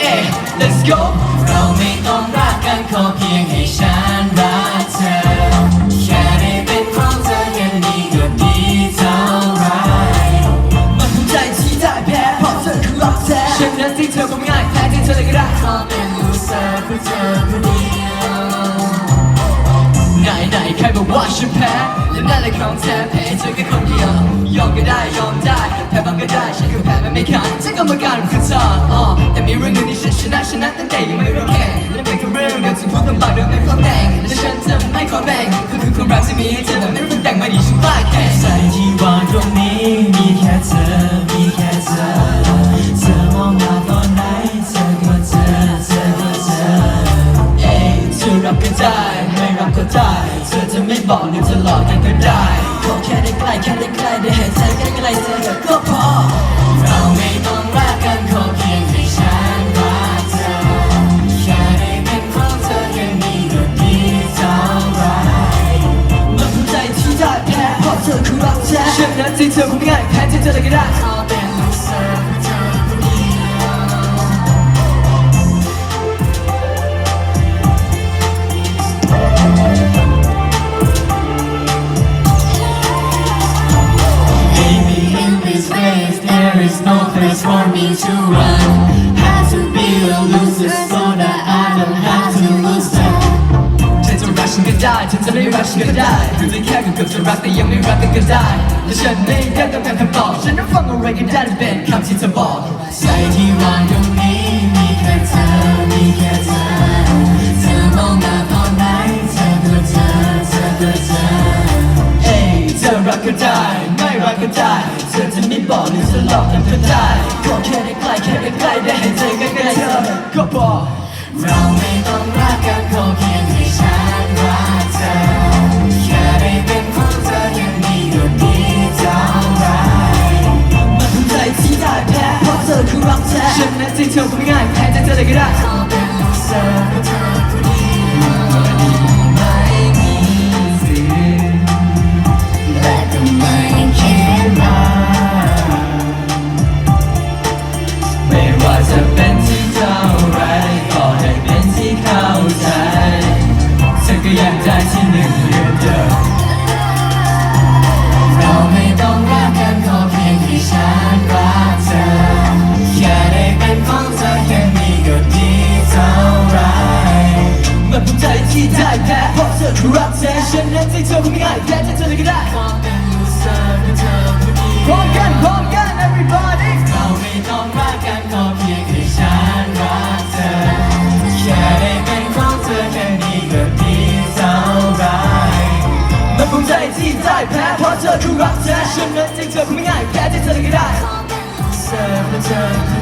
เอ๊ let's go เราไม่ต้องรักกันขอเพียงให้ฉันรักเธอ แค่ได้เป็นของเธอแค่นี้ก็ดีเท่าไรมันภูมิใจที่ได้แพ้เพราะเธอคือรักแท้ฉันนั้นที่เธอก็ง่ายแพ้ที่เธอเลยก็ได้ขอเป็นลูเซอร์เพื่อเธอคนเดียวไหนไหนๆใครบอกว่าฉันแพ้และนั่นแหละของแท้แพ้เธอแค่คนเดียวยอมก็ได้ยอมได้ แพ้บ้างก็ได้ฉันก็แพ้มันไม่ขาดฉันกรรมการคือเธออ๋อแต่มีเรื่องหนึงที่ฉันชนะชนะตั้งแต่ยังไม่ริ่มแข่และเป็นแค่เรื่องเดียวที่พูดลำบากโดยไม่พร้อมแต่งและฉันจะไม่ขอแบ่งก็คือความรักที่มีให้เธอแต่ไม่ต้องแต่งมาดีฉันกล้าแข่ใจที่วางตรงนี้มีแค่เธอมีแค่เธอเธอมองมาตอนไหนเธอก็เจอเธอก็เจอเอ้ยเธอรับก็ได้ไม่รับก็ได้เธอจะไม่บอกหรือจะหลอกกันก็ได้ ค่ได้ใกล้แค่ได้ใกล้ได้เห็นใจใกล้ใกล้เธอก็พอ there is no place for me to run. Have to be a loser so that I don't have to lose them. เธอจะรักฉันก็ได้เธอจะไม่รักฉันก็ได้คือได้แค่กับจะรักแต่ยังไม่รักกันก็ได้และฉันไม่ได้ต้องการคำตอบฉันนั้นฟังอะไรก็ได้ที่เป็นคำที่เธอบอกใจที่วางตรง ก็ได้เธอจะไม่บอกหรือจะหลอกกันก็ได้ขอแค่ได้ใกล้แค่ได้ใกล้ได้เห็นใจใกล้ๆเธอก็พอกเราไม่ต้องรักกันขอเพียงให้ฉันรักเธอแค่ได้เป็นของเธอแค่นี้ก็ดีเท่าไรมันภูมิใจที่ได้แพ้เพราะเธอคือรักแท้ฉันนั้นที่เธอคงง่ายแพ้จเธอเลยก็ได้ขอเป็นลูกเซอร์เธอคนเดียวไม่มีสิทธิ์และก็ไม่ เป็นที่เท่าไรก็ให้เป็นที่เข้าใจเธอก็ยังได้ที่หนึ่งเหมือนเดิมเราไม่ต้องรักกันขอเพียงที่ฉันรักเธอแค่ได้เป็นของเธอแค่นี้ก็ดีเท่าไรมันภูมิใจที่ได้แพ้เพราะเธอคือรักแท้ฉันนั้นที่เธอคงง่ายแพ้จะเธอเลยก็ได้ขอเป็นลูเซอร์เธอคนเดียวพร้อมกันพร้อมกัน everybody เราไม่ต้องรักกันขอ ธอคือรักแท้ฉันนั้นจึงเธอคงไม่ง่ายแค่ที่เธอก็ได้เธอเธอ